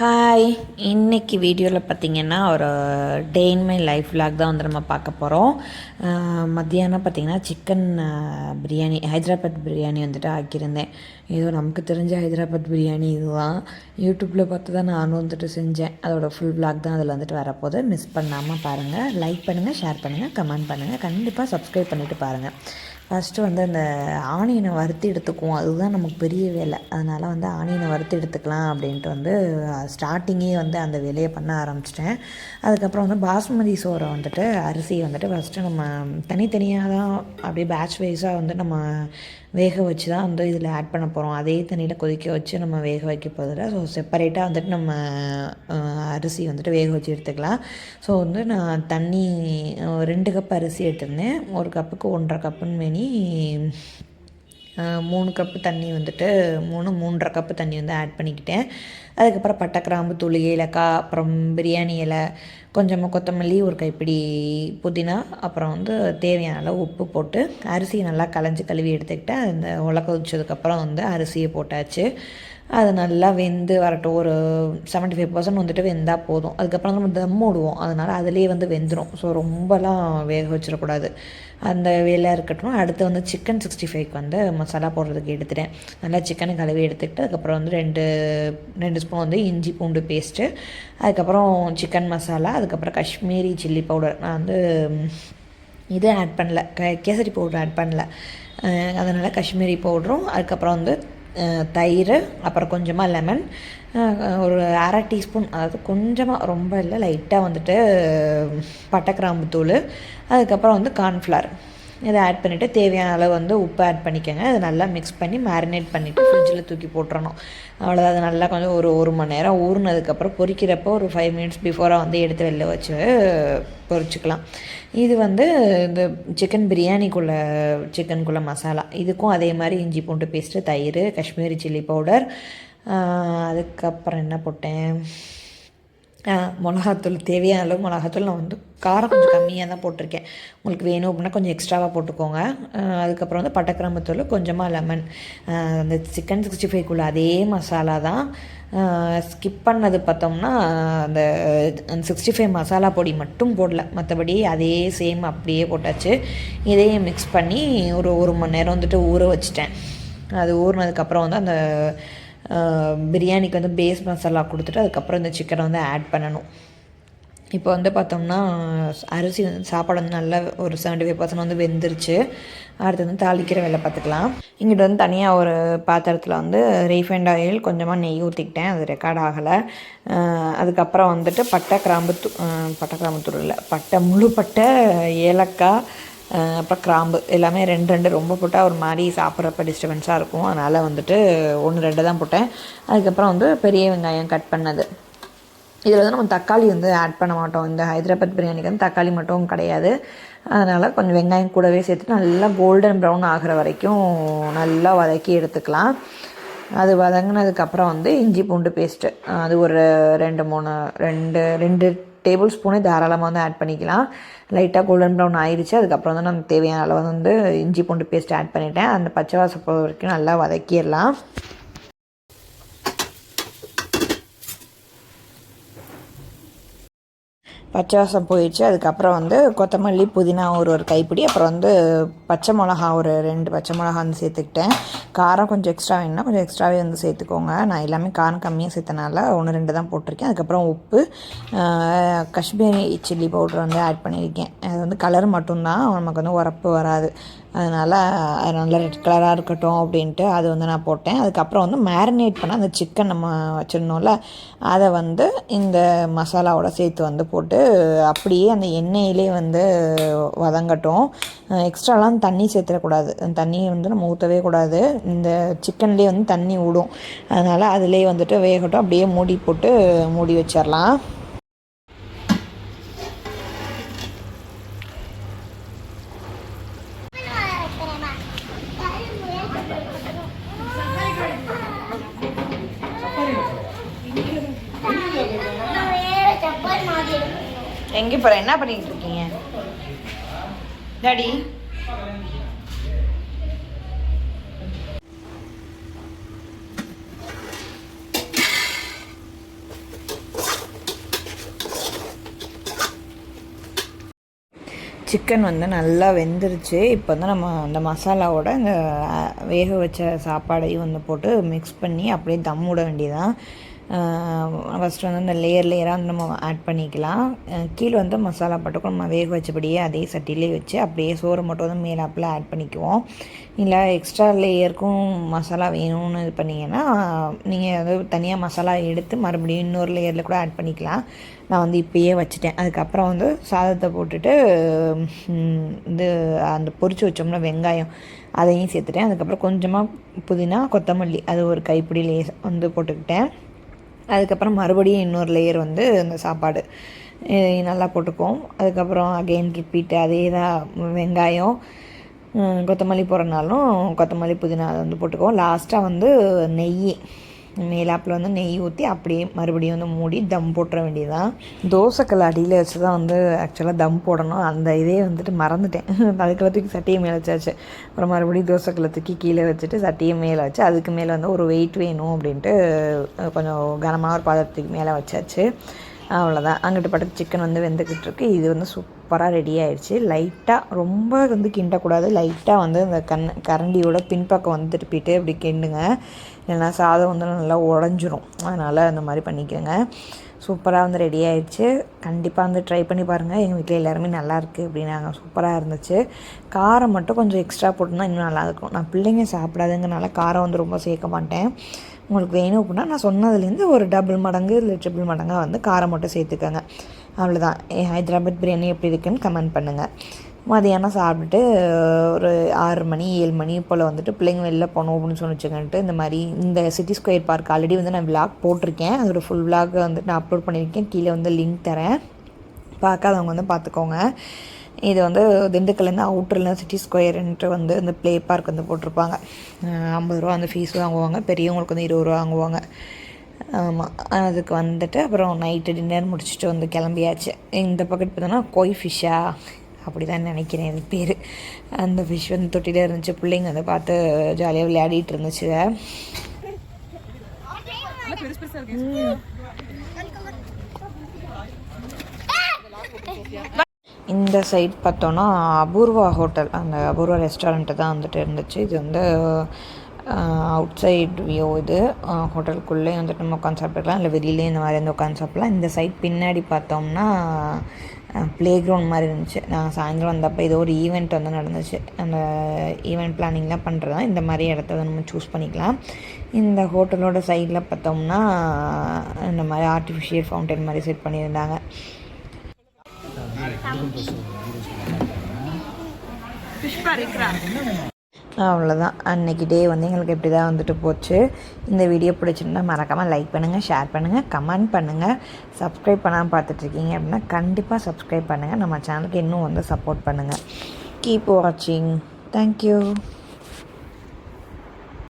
Hi இன்னைக்கு வீடியோவில் பார்த்தீங்கன்னா ஒரு day in my life vlog தான் வந்து நம்ம பார்க்க போகிறோம் மத்தியானம் பார்த்திங்கன்னா சிக்கன் பிரியாணி ஹைதராபாத் பிரியாணி வந்துட்டு ஆக்கியிருந்தேன். ஏதோ நமக்கு தெரிஞ்ச ஹைதராபாத் பிரியாணி இதுதான். யூடியூப்பில் பார்த்து தான் நானும் வந்துட்டு செஞ்சேன். அதோட ஃபுல் vlog தான் அதில் வந்துட்டு வரப்போகுது. மிஸ் பண்ணாமல் பாருங்கள் லைக் பண்ணுங்கள் ஷேர் பண்ணுங்கள் கமெண்ட் பண்ணுங்கள் கண்டிப்பாக சப்ஸ்கிரைப் பண்ணிவிட்டு பாருங்கள் ஃபஸ்ட்டு வந்து அந்த ஆனியனை வறுத்து எடுத்துக்குவோம். அதுதான் நமக்கு பெரிய வேலை. அதனால் வந்து ஆனியனை வறுத்து எடுத்துக்கலாம் அப்படின்ட்டு வந்து ஸ்டார்டிங்கே வந்து அந்த வேலையை பண்ண ஆரம்பிச்சிட்டேன். அதுக்கப்புறம் வந்து பாஸ்மதி சோறை வந்துட்டு அரிசியை வந்துட்டு ஃபஸ்ட்டு நம்ம தனித்தனியாக தான் அப்படியே பேட்ச் வைஸாக வந்து நம்ம வேக வச்சு தான் வந்து இதில் ஆட் பண்ண போகிறோம் அதே தண்ணியில் கொதிக்க வச்சு நம்ம வேக வைக்க போதில் ஸோ செப்பரேட்டாக வந்துட்டு நம்ம அரிசி வந்துட்டு வேக வச்சு எடுத்துக்கலாம். ஸோ வந்து நான் தண்ணி ரெண்டு கப் அரிசி எடுத்திருந்தேன். ஒரு கப்புக்கு ஒன்றரை கப்புன்னு மேனி மூணு கப்பு தண்ணி வந்துட்டு மூணு மூன்றரை கப்பு தண்ணி வந்து ஆட் பண்ணிக்கிட்டேன். அதுக்கப்புறம் பட்டை கிராம்பு தூள் ஏலக்காய் அப்புறம் பிரியாணி இலை கொஞ்சமாக கொத்தமல்லி ஒரு கைப்பிடி புதினா அப்புறம் வந்து தேவையான அளவு உப்பு போட்டு அரிசியை நல்லா களைஞ்சி கழுவி எடுத்துக்கிட்டேன். அந்த உலக்க வச்சதுக்கப்புறம் வந்து அரிசியை போட்டாச்சு. அது நல்லா வெந்து வரட்டும். ஒரு செவன்ட்டி ஃபைவ் பர்சன்ட் வந்துட்டு வெந்தால் போதும். அதுக்கப்புறம் நம்ம தம் விடுவோம் அதனால் அதுலேயே வந்து வெந்துடும் ஸோ ரொம்பலாம் வேக வச்சிடக்கூடாது. அந்த வேலை இருக்கட்டும். அடுத்து வந்து சிக்கன் சிக்ஸ்டி ஃபைவ்க்கு வந்து மசாலா போடுறதுக்கு எடுத்துட்டேன். நல்லா சிக்கனை கழுவி எடுத்துக்கிட்டு அதுக்கப்புறம் வந்து ரெண்டு ரெண்டு ஸ்பூன் வந்து இஞ்சி பூண்டு பேஸ்ட்டு அதுக்கப்புறம் சிக்கன் மசாலா அதுக்கப்புறம் காஷ்மீரி சில்லி பவுடர் நான் வந்து இது ஆட் பண்ணல. க கேசரி பவுடர் ஆட் பண்ணல. அதனால் காஷ்மீரி பவுடரும் அதுக்கப்புறம் வந்து தயிர் அப்புறம் கொஞ்சமாக லெமன் ஒரு அரை டீஸ்பூன் அதாவது கொஞ்சமாக ரொம்ப இல்லை லைட்டாக வந்துட்டு பட்டை கிராம்பு தூள் அதுக்கப்புறம் வந்து கார்ன்ஃப்ளவர் இதை ஆட் பண்ணிவிட்டு தேவையான அளவு வந்து உப்பு ஆட் பண்ணிக்கோங்க. அதை நல்லா மிக்ஸ் பண்ணி மேரினேட் பண்ணிவிட்டு ஃப்ரிட்ஜில் தூக்கி போட்டுறணும். அவ்வளோதான் அது நல்லா கொஞ்சம் ஒரு ஒரு மணி நேரம் ஊறினதுக்கப்புறம் பொரிக்கிறப்போ ஒரு ஃபைவ் மினிட்ஸ் பிஃபோராக வந்து எடுத்து வெளில வச்சு பொறிச்சிக்கலாம். இது வந்து இந்த சிக்கன் பிரியாணிக்குள்ளே சிக்கனுக்குள்ளே மசாலா. இதுக்கும் அதே மாதிரி இஞ்சி பூண்டு பேஸ்ட்டு தயிர் காஷ்மீரி சில்லி பவுடர் அதுக்கப்புறம் என்ன போட்டேன்? மிளகாத்தூள் தேவையான அளவு மிளகாத்தூள் நான் வந்து காரம் கொஞ்சம் கம்மியாக தான் போட்டிருக்கேன். உங்களுக்கு வேணும் அப்படின்னா கொஞ்சம் எக்ஸ்ட்ராவாக போட்டுக்கோங்க. அதுக்கப்புறம் வந்து பட்டைக்கிராம்புத்தூள் கொஞ்சமாக லெமன் அந்த சிக்கன் சிக்ஸ்டி ஃபைவ்க்குள்ள அதே மசாலா தான். ஸ்கிப் பண்ணது பார்த்தோம்னா அந்த சிக்ஸ்டி ஃபைவ் மசாலா பொடி மட்டும் போடல. மற்றபடி அதே சேம் அப்படியே போட்டாச்சு. இதையும் மிக்ஸ் பண்ணி ஒரு ஒரு மணி நேரம் வந்துட்டு ஊற வச்சிட்டேன். அது ஊறினதுக்கப்புறம் வந்து அந்த பிரியாணிக்கு வந்து பேஸ் மசாலா கொடுத்துட்டு அதுக்கப்புறம் இந்த சிக்கனை வந்து ஆட் பண்ணணும். இப்போ வந்து பார்த்தோம்னா அரிசி வந்து சாப்பாடு வந்து நல்லா ஒரு செவன்ட்டி ஃபைவ் பர்சன்ட் வந்து வெந்துருச்சு. அடுத்து வந்து தாளிக்கிற வேலை பார்த்துக்கலாம். இங்கிட்ட வந்து தனியாக ஒரு பாத்திரத்தில் வந்து ரீஃபைண்ட் ஆயில் கொஞ்சமாக நெய் ஊற்றிக்கிட்டேன் அது ரெக்கார்ட் ஆகலை. அதுக்கப்புறம் வந்துட்டு பட்டை கிராம்பு தூ பட்டை கிராம்பு தூள் இல்லை பட்டை முழு பட்டை ஏலக்காய் அப்புறம் கிராம்பு எல்லாமே ரெண்டு ரெண்டு ரொம்ப போட்டால் ஒரு மாதிரி சாப்பிட்றப்ப டிஸ்டர்பன்ஸாக இருக்கும். அதனால் வந்துட்டு ஒன்று ரெண்டு தான் போட்டேன். அதுக்கப்புறம் வந்து பெரிய வெங்காயம் கட் பண்ணது. இதில் வந்து நம்ம தக்காளி வந்து ஆட் பண்ண மாட்டோம். இந்த ஹைதராபாத் பிரியாணிக்கு வந்து தக்காளி மட்டும் கிடையாது. அதனால் கொஞ்சம் வெங்காயம் கூடவே சேர்த்து நல்லா கோல்டன் ப்ரௌன் ஆகிற வரைக்கும் நல்லா வதக்கி எடுத்துக்கலாம். அது வதங்கினதுக்கப்புறம் வந்து இஞ்சி பூண்டு பேஸ்ட்டு அது ஒரு ரெண்டு மூணு ரெண்டு ரெண்டு டேபிள் ஸ்பூனே தாராளமாக வந்து ஆட் பண்ணிக்கலாம். லைட்டாக கோல்டன் ப்ரௌன் ஆயிடுச்சு அதுக்கப்புறம் வந்து நான் தேவையான அளவு வந்து இஞ்சி பூண்டு பேஸ்ட் ஆட் பண்ணிட்டேன். அந்த பச்சை வாசம் வரைக்கும் நல்லா வதக்கிடலாம். பச்சை வாசம் போயிடுச்சு. அதுக்கப்புறம் வந்து கொத்தமல்லி புதினா ஒரு ஒரு கைப்பிடி. அப்புறம் வந்து பச்சை மிளகா ஒரு ரெண்டு பச்சை மிளகா வந்து சேர்த்துக்கிட்டேன். காரம் கொஞ்சம் எக்ஸ்ட்ரா வேணும்னா கொஞ்சம் எக்ஸ்ட்ராவே வந்து சேர்த்துக்கோங்க. நான் எல்லாமே காரம் கம்மியாக சேர்த்தனால ஒன்று ரெண்டு தான் போட்டிருக்கேன். அதுக்கப்புறம் உப்பு காஷ்மீரி சில்லி பவுடர் வந்து ஆட் பண்ணியிருக்கேன். அது வந்து கலர் மட்டும்தான். நமக்கு வந்து உரப்பு வராது. அதனால் அது நல்லா ரெட் கலராக இருக்கட்டும் அப்படின்ட்டு அது வந்து நான் போட்டேன். அதுக்கப்புறம் வந்து மேரினேட் பண்ண அந்த சிக்கன் நம்ம வச்சுருந்தோம்ல அதை வந்து இந்த மசாலாவோட சேர்த்து வந்து போட்டு அப்படியே அந்த எண்ணெயிலே வந்து வதங்கட்டும். எக்ஸ்ட்ராலாம் தண்ணி சேர்த்துடக்கூடாது. தண்ணி வந்து நம்ம ஊற்றவே கூடாது. இந்த சிக்கன்லேயே வந்து தண்ணி விடும் அதனால் அதிலே வந்துட்டு வேகட்டும். அப்படியே மூடி போட்டு மூடி வச்சிடலாம் எங்கே போகிற என்ன பண்ணிட்டு இருக்கீங்க? டாடி. சிக்கன் வந்து நல்லா வெந்துருச்சு. இப்போ வந்து நம்ம அந்த மசாலாவோட இந்த வேக வச்ச சாப்பாடையும் வந்து போட்டு மிக்ஸ் பண்ணி அப்படியே தம் விட வேண்டியதான் ஃபஸ்ட்டு வந்து அந்த லேயர் லேயராக வந்து நம்ம ஆட் பண்ணிக்கலாம். கீழே வந்து மசாலா போட்டுக்கும் நம்ம வேக வச்சபடியே அதே சட்டிலே வச்சு அப்படியே சோறு மட்டும் வந்து மேலாப்பில் ஆட் பண்ணிக்குவோம். இல்லை எக்ஸ்ட்ரா லேயருக்கும் மசாலா வேணும்னு இது பண்ணிங்கன்னா நீங்கள் அது தனியாக மசாலா எடுத்து மறுபடியும் இன்னொரு லேயரில் கூட ஆட் பண்ணிக்கலாம். நான் வந்து இப்பயே வச்சுட்டேன். அதுக்கப்புறம் வந்து சாதத்தை போட்டுட்டு இது அந்த பொரிச்சு வச்சோம்னா வெங்காயம் அதையும் சேர்த்துட்டேன். அதுக்கப்புறம் கொஞ்சமாக புதினா கொத்தமல்லி அது ஒரு கைப்பிடி லேஸ் வந்து போட்டுக்கிட்டேன். அதுக்கப்புறம் மறுபடியும் இன்னொரு லேயர் வந்து இந்த சாப்பாடு. நல்லா போட்டுக்குவோம். அதுக்கப்புறம் அகெயின் ரிப்பீட்டு அதே தான் வெங்காயம் கொத்தமல்லி போடுறனாலும் கொத்தமல்லி புதினா அதை வந்து போட்டுக்குவோம். லாஸ்ட்டாக வந்து நெய். மேலாப்பில் வந்து நெய் ஊற்றி அப்படியே மறுபடியும் வந்து மூடி தம் போட்டுற வேண்டியதுதான். தோசைக்கல் அடியில் வச்சு தான் வந்து ஆக்சுவலாக தம் போடணும். அந்த இதே வந்துட்டு மறந்துட்டேன். அதுக்கெல்லாம் தூக்கி சட்டியை மேலே வச்சாச்சு. அப்புறம் மறுபடியும் தோசைக்கல்லை தூக்கி கீழே வச்சுட்டு சட்டியை மேலே வச்சு அதுக்கு மேலே வந்து ஒரு வெயிட் வேணும் அப்படின்ட்டு கொஞ்சம் கனமான ஒரு பாத்திரத்துக்கு மேலே வச்சாச்சு. அவ்வளோதான் அங்கிட்டு பட்டு சிக்கன் வந்து வெந்துக்கிட்டு இருக்கு இது வந்து சூப்பராக ரெடி ஆயிடுச்சு லைட்டாக ரொம்ப வந்து கிண்டக்கூடாது. லைட்டாக வந்து இந்த கண் கரண்டியோட பின்பக்கம் வந்து திருப்பிட்டு இப்படி கிண்டுங்க. இல்லைன்னா சாதம் வந்து நல்லா உடஞ்சிரும். அதனால் அந்த மாதிரி பண்ணிக்கோங்க. சூப்பராக வந்து ரெடி ஆயிடுச்சு கண்டிப்பாக வந்து ட்ரை பண்ணி பாருங்கள் எங்கள் வீட்டில் எல்லாருமே நல்லாயிருக்கு அப்படின்னாங்க. சூப்பராக இருந்துச்சு. காரம் மட்டும் கொஞ்சம் எக்ஸ்ட்ரா போட்டுனா இன்னும் நல்லா இருக்கும். நான் பிள்ளைங்க சாப்பிடாதுங்கனால காரம் வந்து ரொம்ப சேர்க்க மாட்டேன். உங்களுக்கு வேணும் அப்படின்னா நான் சொன்னதுலேருந்து ஒரு டபுள் மடங்கு இல்லை ட்ரிபிள் மடங்காக வந்து காரம் மட்டும் சேர்த்துக்கோங்க. அவ்வளோதான் ஹைதராபாத் பிரியாணி எப்படி இருக்குன்னு கமெண்ட் பண்ணுங்கள் மதியானம் சாப்பிட்டுட்டு ஒரு ஆறு மணி ஏழு மணி போல் வந்துட்டு பிள்ளைங்க வெளில போகணும் அப்படின்னு சொன்னிச்சுங்கன்ட்டு இந்த மாதிரி இந்த சிட்டி ஸ்கொயர் பார்க் ஆல்ரெடி வந்து நான் விளாக் போட்டிருக்கேன். அதோட ஃபுல் விளாக் வந்துட்டு நான் அப்லோட் பண்ணியிருக்கேன். கீழே வந்து லிங்க் தரேன். பார்க்காதவங்க வந்து பார்த்துக்கோங்க. இது வந்து திண்டுக்கல்லேருந்து அவுட்டரில் சிட்டி ஸ்கொயர்ன்ட்டு வந்து இந்த ப்ளே பார்க் வந்து போட்டிருப்பாங்க. ஐம்பது ரூபா அந்த ஃபீஸ் வாங்குவாங்க. பெரியவங்களுக்கு வந்து இருபது ரூபா வாங்குவாங்க. ஆமாம் அதுக்கு வந்துட்டு அப்புறம் நைட்டு டின்னர் முடிச்சுட்டு வந்து கிளம்பியாச்சு. இந்த பக்கத்து பார்த்தோன்னா கொய் ஃபிஷ்ஷா அப்படி தான் நினைக்கிறேன் இது பேர். அந்த ஃபிஷ் வந்து தொட்டிலே இருந்துச்சு. பிள்ளைங்க வந்து பார்த்து ஜாலியாக விளையாடிட்டு இருந்துச்சுங்க இந்த சைட் பார்த்தோன்னா அபூர்வா ஹோட்டல். அந்த அபூர்வா ரெஸ்டாரண்ட்டு தான் வந்துட்டு இருந்துச்சு. இது வந்து அவுட் சைட் வியூ இது. ஹோட்டலுக்குள்ளே வந்துட்டு நம்ம உட்காந்து சாப்பிட்டுக்கலாம். இல்லை வெளியிலே இந்த மாதிரி வந்து உட்காந்து சாப்பிட்லாம் இந்த சைட் பின்னாடி பார்த்தோம்னா ப்ளே கிரவுண்ட் மாதிரி இருந்துச்சு. நான் சாயந்தரம் வந்தப்போ ஏதோ ஒரு ஈவெண்ட் வந்து நடந்துச்சு. அந்த ஈவெண்ட் பிளானிங்லாம் பண்ணுறது தான் இந்த மாதிரி இடத்த நம்ம சூஸ் பண்ணிக்கலாம். இந்த ஹோட்டலோட சைடில் பார்த்தோம்னா இந்த மாதிரி ஆர்டிஃபிஷியல் ஃபவுண்டைன் மாதிரி செட் பண்ணியிருந்தாங்க. அவ்வளோதான் அன்னைக்கு டே வந்து எங்களுக்கு இப்படி தான் வந்துட்டு போச்சு. இந்த வீடியோ பிடிச்சிருந்தா மறக்காமல் லைக் பண்ணுங்கள் ஷேர் பண்ணுங்கள் கமெண்ட் பண்ணுங்கள் சப்ஸ்கிரைப் பண்ணாமல் பார்த்துட்ருக்கீங்க அப்படின்னா கண்டிப்பாக சப்ஸ்கிரைப் பண்ணுங்கள் நம்ம சேனலுக்கு இன்னும் வந்து சப்போர்ட் பண்ணுங்கள் கீப் வாட்சிங் தேங்க்யூ